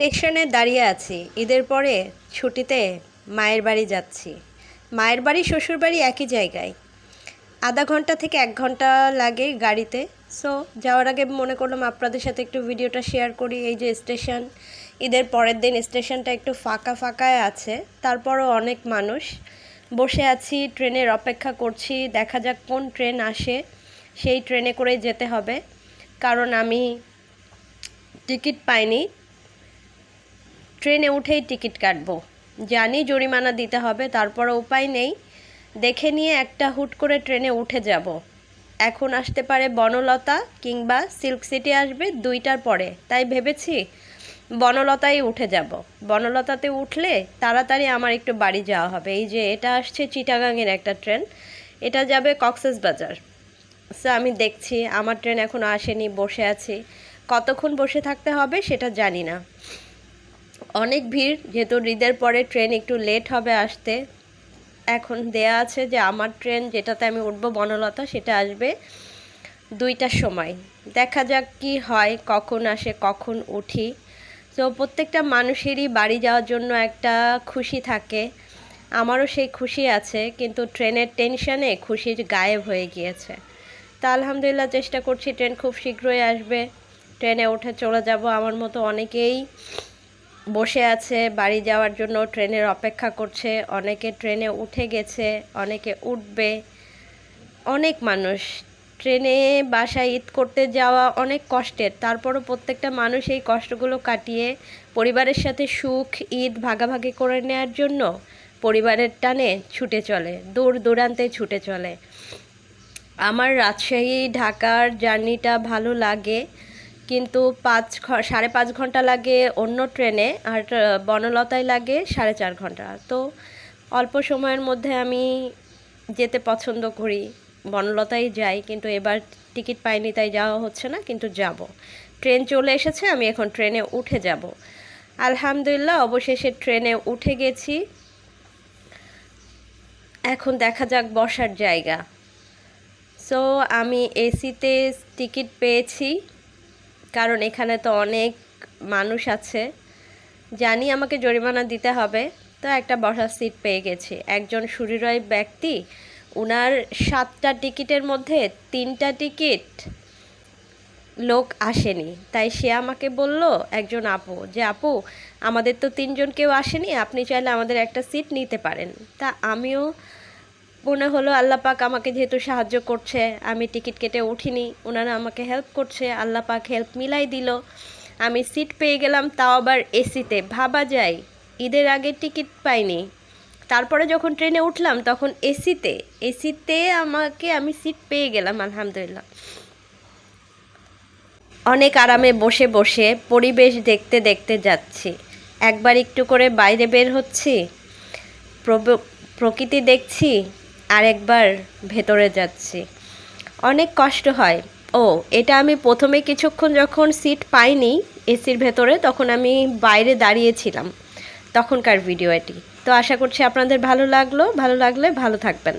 স্টেশনে দাঁড়িয়ে আছি। ঈদের পরে ছুটিতে মায়ের বাড়ি যাচ্ছি। মায়ের বাড়ি, শ্বশুর বাড়ি একই জায়গায়। আধা ঘণ্টা থেকে এক ঘণ্টা লাগে গাড়িতে। সো যাওয়ার আগে মনে করলাম আপনাদের সাথে একটু ভিডিওটা শেয়ার করি। এই যে স্টেশন, ঈদের পরের দিন স্টেশনটা একটু ফাঁকা ফাঁকায় আছে। তারপরও অনেক মানুষ। বসে আছি, ট্রেনের অপেক্ষা করছি। দেখা যাক কোন ট্রেন আসে। সেই ট্রেনে করেই যেতে হবে। কারণ আমি টিকিট পাইনি। ট্রেনে উঠেই টিকিট কাটবো। জানি জরিমানা দিতে হবে তারপর উপায় নেই। দেখে নিয়ে একটা হুট করে ট্রেনে উঠে যাব। এখন আসতে পারে বনলতা কিংবা সিল্ক সিটি আসবে দুইটার পরে। তাই ভেবেছি বনলতায় উঠে যাব। বনলতাতে উঠলে তাড়াতাড়ি আমার একটু বাড়ি যাওয়া হবে। এই যে এটা আসছে চিটাগাংয়ের একটা ট্রেন। এটা যাবে কক্সেস বাজার। সো আমি দেখছি, আমার ট্রেন এখন আসেনি, বসে আছি। কতক্ষণ বসে থাকতে হবে সেটা জানি না। অনেক ভিড়, যেহেতু ঈদের পরে ট্রেন একটু লেট হবে আসতে। এখন দেয়া আছে যে আমার ট্রেন যেটাতে আমি উঠবো বনলতা, সেটা আসবে দুইটার সময়। দেখা যাক কি হয়, কখন আসে, কখন উঠি। তো প্রত্যেকটা মানুষেরই বাড়ি যাওয়ার জন্য একটা খুশি থাকে। আমারও সেই খুশি আছে, কিন্তু ট্রেনের টেনশানে খুশির গায়েব হয়ে গিয়েছে। তা আলহামদুলিল্লাহ চেষ্টা করছি, ট্রেন খুব শীঘ্রই আসবে। ট্রেনে উঠে চলে যাব, আমার মতো অনেকেই বসে আছে, বাড়ি যাওয়ার জন্য ট্রেনের অপেক্ষা করছে, অনেকে ট্রেনে উঠে গেছে, অনেকে উঠবে। অনেক মানুষ। ট্রেনে বাসায় ঈদ করতে যাওয়া অনেক কষ্টের, তারপরও প্রত্যেকটা মানুষ এই কষ্টগুলো কাটিয়ে পরিবারের সাথে সুখ, ঈদ ভাগাভাগি করে নেওয়ার জন্য পরিবারের টানে ছুটে চলে, দূর দূরান্তে ছুটে চলে। আমার রাজশাহী, ঢাকার জার্নিটা ভালো লাগে। কিন্তু পাঁচ সাড়ে পাঁচ ঘণ্টা লাগে অন্য ট্রেনে আর বনলতায় লাগে সাড়ে চার ঘণ্টা। তো অল্প সময়ের মধ্যে আমি যেতে পছন্দ করি। বনলতায় যাই, কিন্তু এবার টিকিট পাইনি, তাই যাওয়া হচ্ছে না, কিন্তু যাব। ট্রেন চলে এসেছে, আমি এখন ট্রেনে উঠে যাব। আলহামদুলিল্লাহ, অবশেষে ট্রেনে উঠে গেছি। এখন দেখা যাক বসার জায়গা। সো আমি এসিতে টিকিট পেয়েছি। কারণ এখানে তো অনেক মানুষ আছে। জানি আমাকে জরিমানা দিতে হবে। তো একটা বসার সিট পেয়ে গেছি। একজন সুরিরয় ব্যক্তি, উনার সাতটা টিকিটের মধ্যে তিনটা টিকিট লোক আসেনি। তাই সে আমাকে বলল, একজন আপু। যে, আপু, আমাদের তো তিনজন কেউ আসেনি। আপনি চাইলে আমাদের একটা সিট নিতে পারেন। তা আমিও মনে হলো আল্লাহ পাক আমাকে যেহেতু সাহায্য করছে, আমি টিকিট কেটে উঠিনি। ওনারা আমাকে হেল্প করছে, আল্লাহ পাক হেল্প মিলাই দিল। আমি সিট পেয়ে গেলাম, তাও আবার এসিতে ভাবা যায়, ঈদের আগে টিকিট পাইনি। তারপরে যখন ট্রেনে উঠলাম, তখন এসিতে এসিতে আমাকে আমি সিট পেয়ে গেলাম, আলহামদুলিল্লাহ। অনেক আরামে বসে বসে পরিবেশ দেখতে দেখতে যাচ্ছি। একবার একটু করে বাইরে বের হচ্ছি। প্রকৃতি দেখছি। আর একবার ভেতরে যাচ্ছি। অনেক কষ্ট হয়। ও, এটা আমি প্রথমে কিছুক্ষণ যখন সিট পাইনি এসির ভেতরে, তখন আমি বাইরে দাঁড়িয়েছিলাম তখনকার ভিডিও এটি তো আশা করছি আপনাদের ভালো লাগল। ভালো লাগলে ভালো থাকবেন।